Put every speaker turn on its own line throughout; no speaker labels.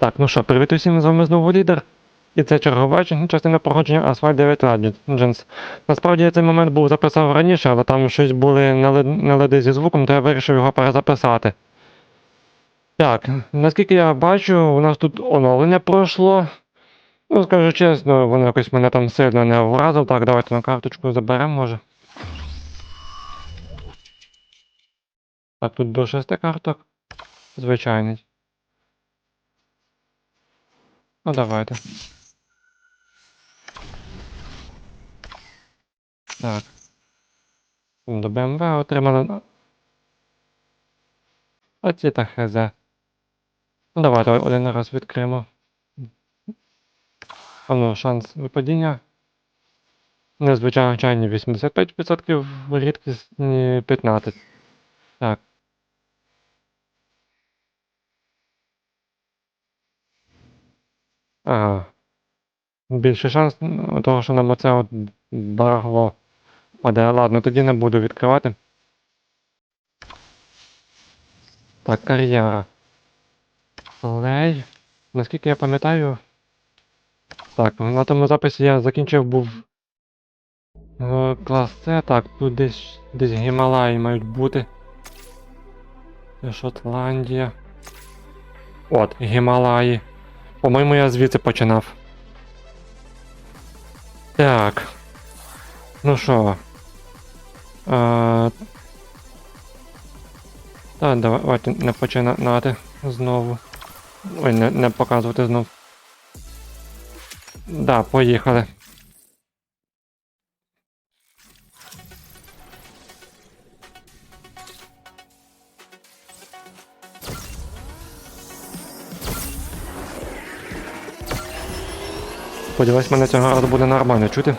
Так, ну що, привіт усім, з вами знову лідер. І це чергова частина проходження Asphalt 9 Legends. Насправді я цей момент був записав раніше, але там щось були нелади зі звуком, то я вирішив його перезаписати. Так, наскільки я бачу, у нас тут оновлення пройшло. Ну, скажу чесно, воно якось мене там сильно не вразило. Так, давайте на карточку заберемо, може. Так, тут до шести карток. Звичайний. Ну давайте. Так. До БМВ отримали. А ці та хз. Ну давайте один раз відкриємо. Ну, шанс випадіння. Незвичайні 85%, рідкісні 15. Так. Ага. Більший шанс того, що нам оце от барахло паде. Ладно, тоді не буду відкривати. Так, кар'єра. Лей. Наскільки я пам'ятаю. Так, на тому записі я закінчив був е, клас С. Так, тут десь десь Гімалаї мають бути. Шотландія. От, Гімалаї. По-моєму, я звідси починав. Так. Ну що. А... Та, давайте не починати знову. Ой, не, не показувати знову. Да, поїхали. Сподіваюсь, мене цього разу буде нормально чути.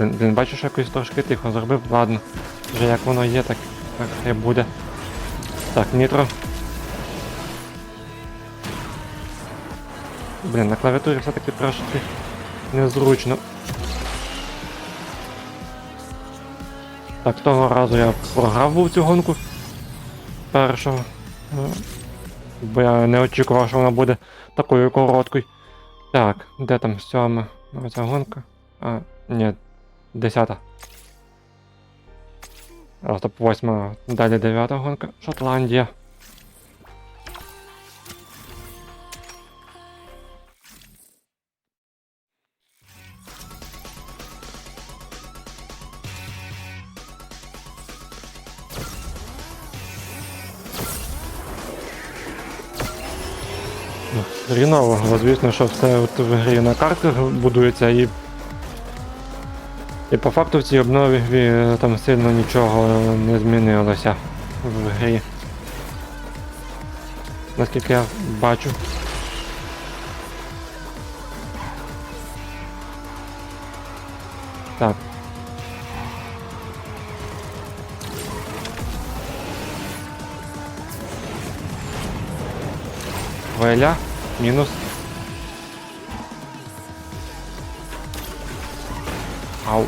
Він, він бачиш, якось трошки тихо зробив. Ладно. Вже як воно є, так, так і буде. Так, нітро. Блін, на клавіатурі все-таки трошки незручно. Так, того разу я програв був цю гонку. Першого. Ну, Бо я не очікував, що вона буде такою короткою. Так, де там сьома? Оця гонка? А, ні, десята. Стоп, восьма. Далі дев'ята гонка. Шотландія. Хріново, звісно, що все от в грі на картах будується і. І по факту в цій обнові е, там сильно нічого не змінилося в грі. Наскільки я бачу. Так. Веля, мінус. Ау.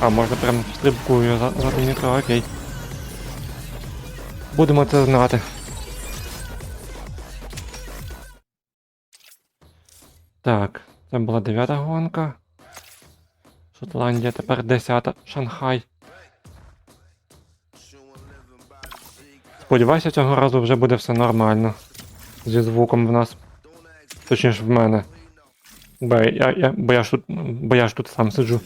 А, можна прям стрибкою за, за окей. Будемо це знати. Так, це була дев'ята гонка. Шотландія, тепер десята. Шанхай. Сподіваюся, цього разу вже буде все нормально. Зі звуком в нас. Точніше в мене. Бо я, я, бо я ж тут, бо я ж тут сам сиджу.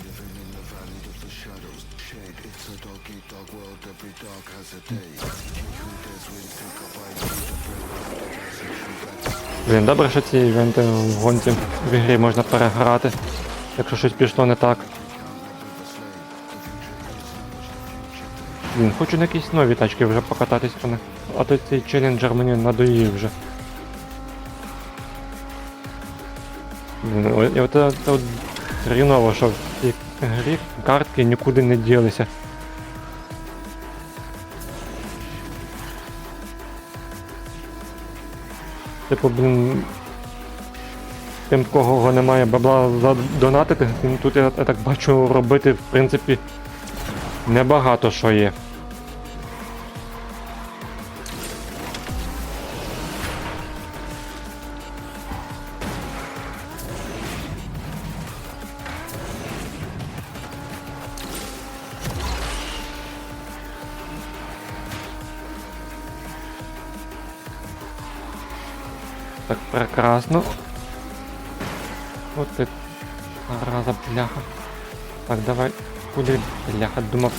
Блін, добре, що ці івенти в гонці в ігрі можна переграти, якщо щось пішло не так. Блін, хочу на якісь нові тачки вже покататись, а то цей челленджер мені надоїв вже. Блін, о- і от, от, от хріново, що в цій грі картки нікуди не ділися. Типу, блін. Тим, кого немає бабла задонатити, тут я, так бачу робити, в принципі, небагато що є. Прекрасно. От ти. Зараза, бляха. Так, давай. Куди, бляха, думав,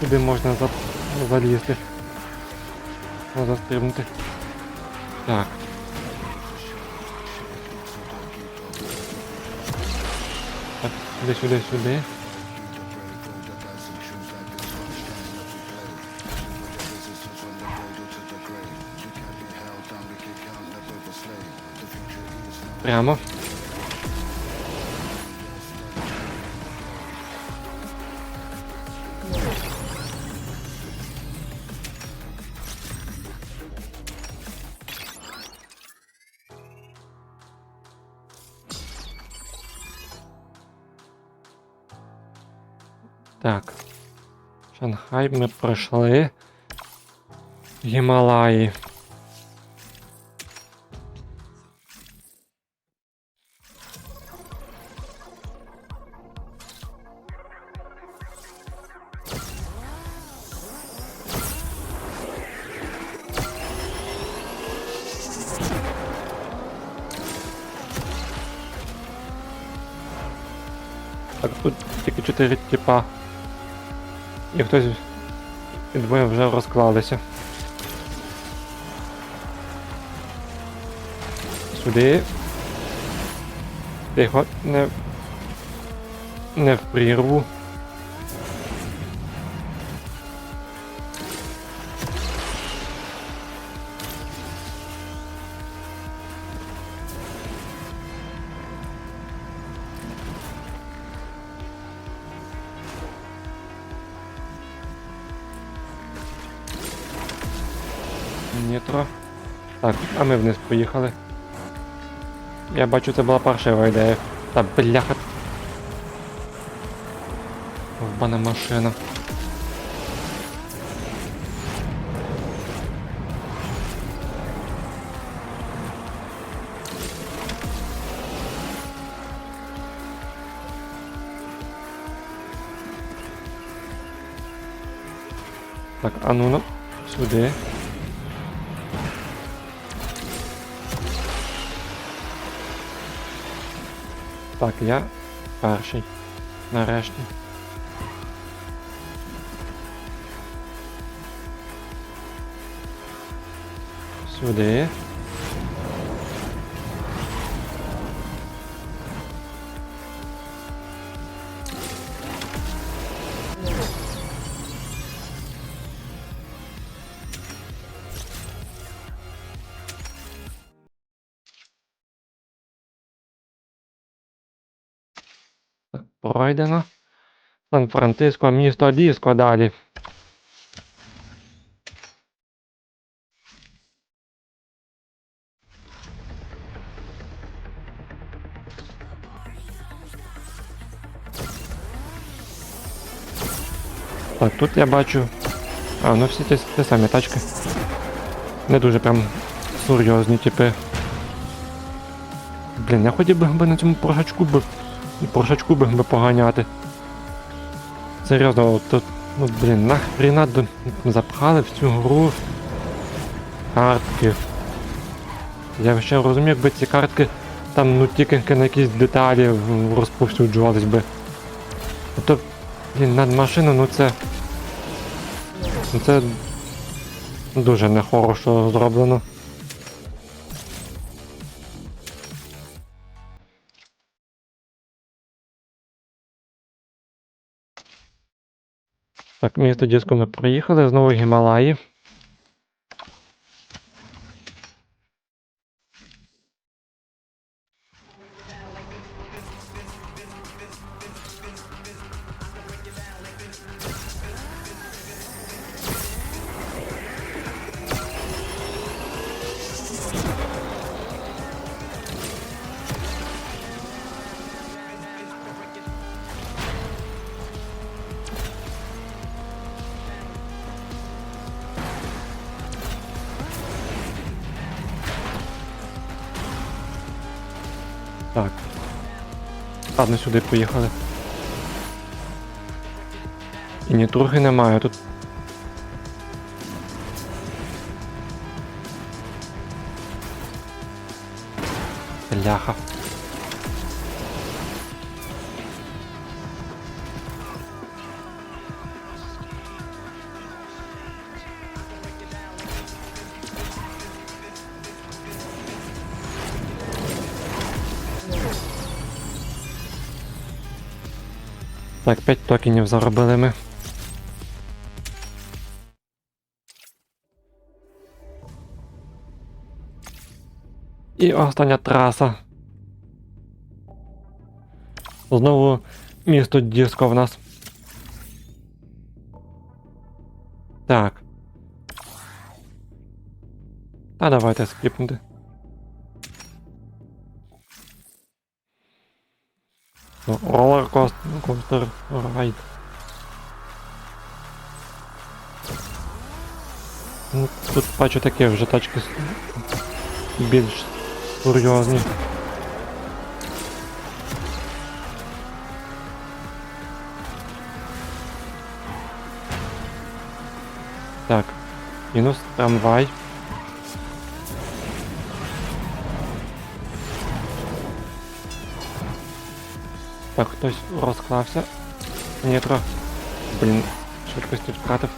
куди можна за... залізти. О, Застрибнути. Так. Так, сюди, сюди, сюди. Прямо. Так. Шанхай ми пройшли. Гімалаї. 4 типа. І хтось і двоє вже розклалися. Сюди. Тихо, не. Не в прірву. Нітро. Так, а ми вниз поїхали. Я бачу, це була паршива ідея. Та бляха. Вбана машина. Так, а ну ну, сюди. Так, я перший. Нарешті. Сюди. Пройдено. Сан-Франциско, місто Діско далі. Так, тут я бачу. А, ну всі ті, ті самі тачки. Не дуже прям серйозні, типи. Блін, я хотів би на цьому прошачку би. Прошачку би би поганяти. Серйозно, тут, ну блін, нахріна запхали в цю гру картки. Я ще розумію, якби ці картки там ну тільки на якісь деталі розповсюджувались би. А то, блін, над машину, ну це. Ну це дуже нехорошо зроблено. Так, місто Діско ми проїхали, знову Гімалаї. Ладно, сюди поїхали. І ні турги немає тут. Бляха. Так, 5 токенів заробили ми. І остання траса. Знову місто Діско в нас. Так. Та давайте скіпнути. Роллер-костер райд. Ну, тут бачу такі вже тачки с- більш серйозні. Так, мінус трамвай. Так, хтось розклався. Нітро. Блін, швидкості втратив.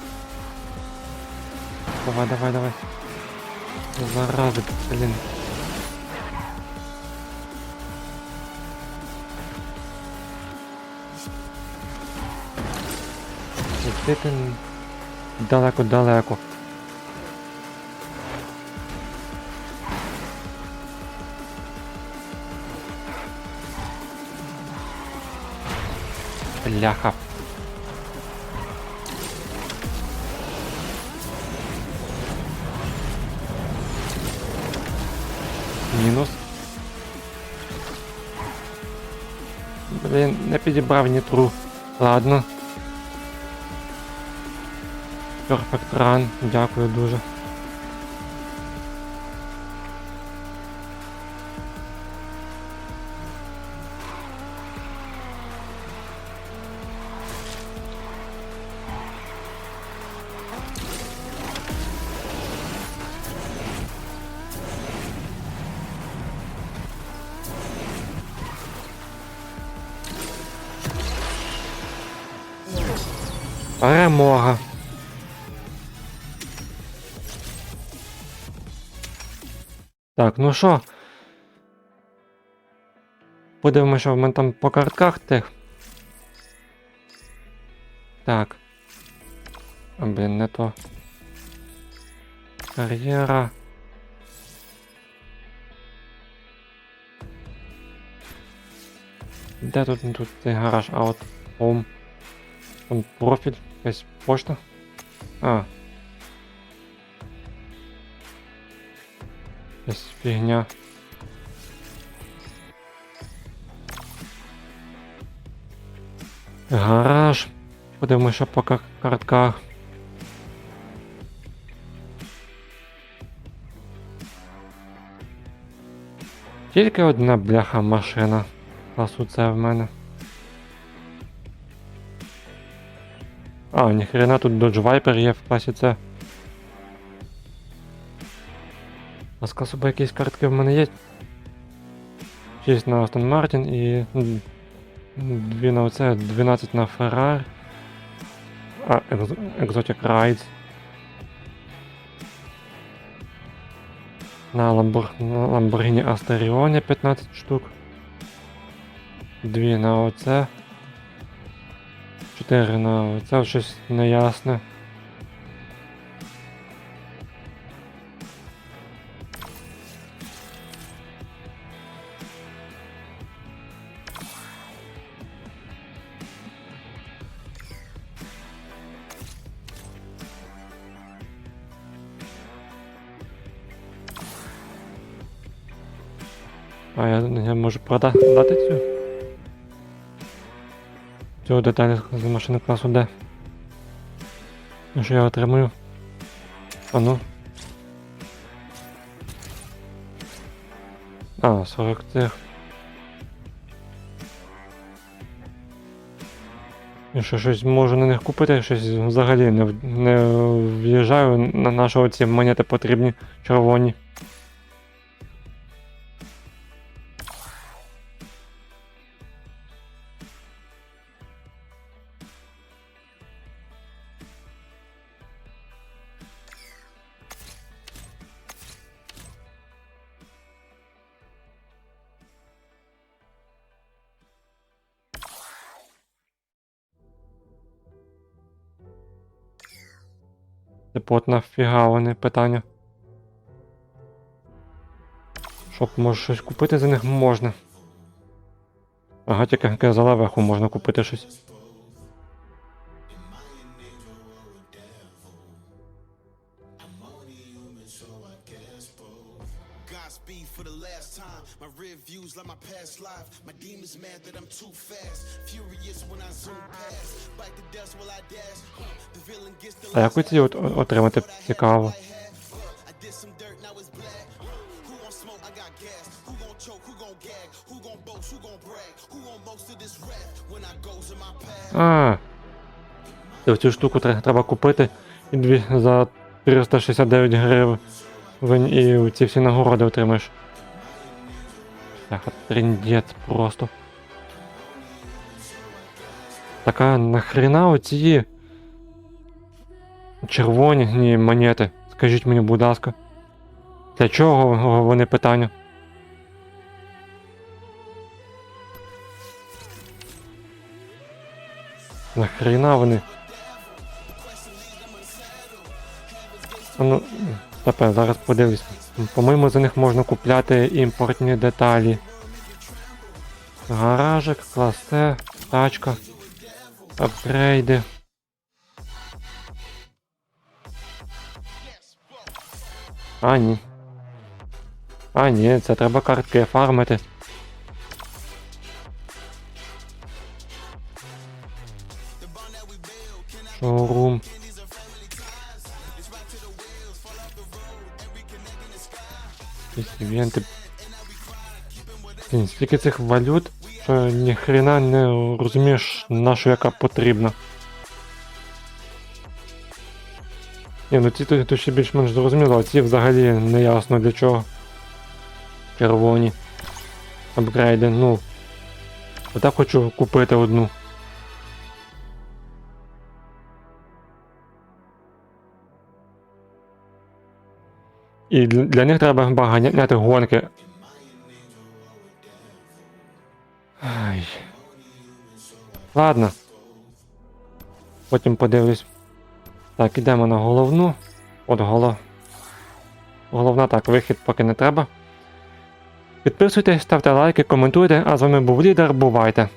Давай, давай, давай. Зарази, блін. Де ти н- далеко-далеко. Бляха. Мінус. Блін, не підібрав нітру. Ладно. Perfect run, дякую дуже. Перемога. Так, ну що? Подивимося, що в мене там по картках тих. Так. А, блін, не то. Кар'єра. Де тут, тут цей гараж? А от home. Там профіль, якась пошта. А. Якась фігня. Гараж. Подивимося що по картках. Тільки одна бляха машина. Це в мене. А, ніхрена тут Dodge Viper є в класі С. А з класу Б якісь картки в мене є. 6 на Aston Martin і м, 2 на оце, 12 на Ferrari. А, Exotic Rides. На, на Lamborghini Asterione 15 штук. 2 на оце. 4 на оце щось неясне. А я, я можу продати дати цю. Цього деталі з машини класу Д. Ну, що я отримую? А ну. А, 40 цих. І що щось можу на них купити, щось взагалі не в'їжджаю на нашого ці монети потрібні червоні. Типу, от нафіга вони питання. Щоб може щось купити за них можна. Ага, тільки за лавеху можна купити щось.
Godspeed for the last time. My rear views like my past life. My demons mad that I'm too fast. Furious when I zoom past. Bite the dust while I dash. The villain gets the
А як ви ці от отримати цікаво?
I did some dirt, now it's black. Who gon' smoke? I got gas. Who gon' choke? Who gon' gag? Who gon' boast? Who gon' brag? Who gon' boast of this rap when I goes in my past?
А. Цю штуку треба купити і дві за 369 гривень. І ці всі нагороди отримаєш. Бляха, тріндець просто. Така нахрена оці червоні ні, монети. Скажіть мені, будь ласка. Для чого вони питання? Нахрена вони? Ну, тепер зараз подивлюсь. По-моєму, за них можна купляти імпортні деталі. Гаражик, класе, тачка, апгрейди. А, ні. А, ні, це треба картки фармити. Блін, стільки цих валют, що ніхрена не розумієш, на що яка потрібна. Ні, ну ці то ще більш-менш зрозуміло, а ці взагалі не ясно для чого. Червоні. Апгрейди, ну. Отак хочу купити одну. І для, них треба баганяти гонки. Ай. Ладно. Потім подивлюсь. Так, ідемо на головну. От голов. Головна так, вихід поки не треба. Підписуйтесь, ставте лайки, коментуйте, а з вами був лідер, бувайте!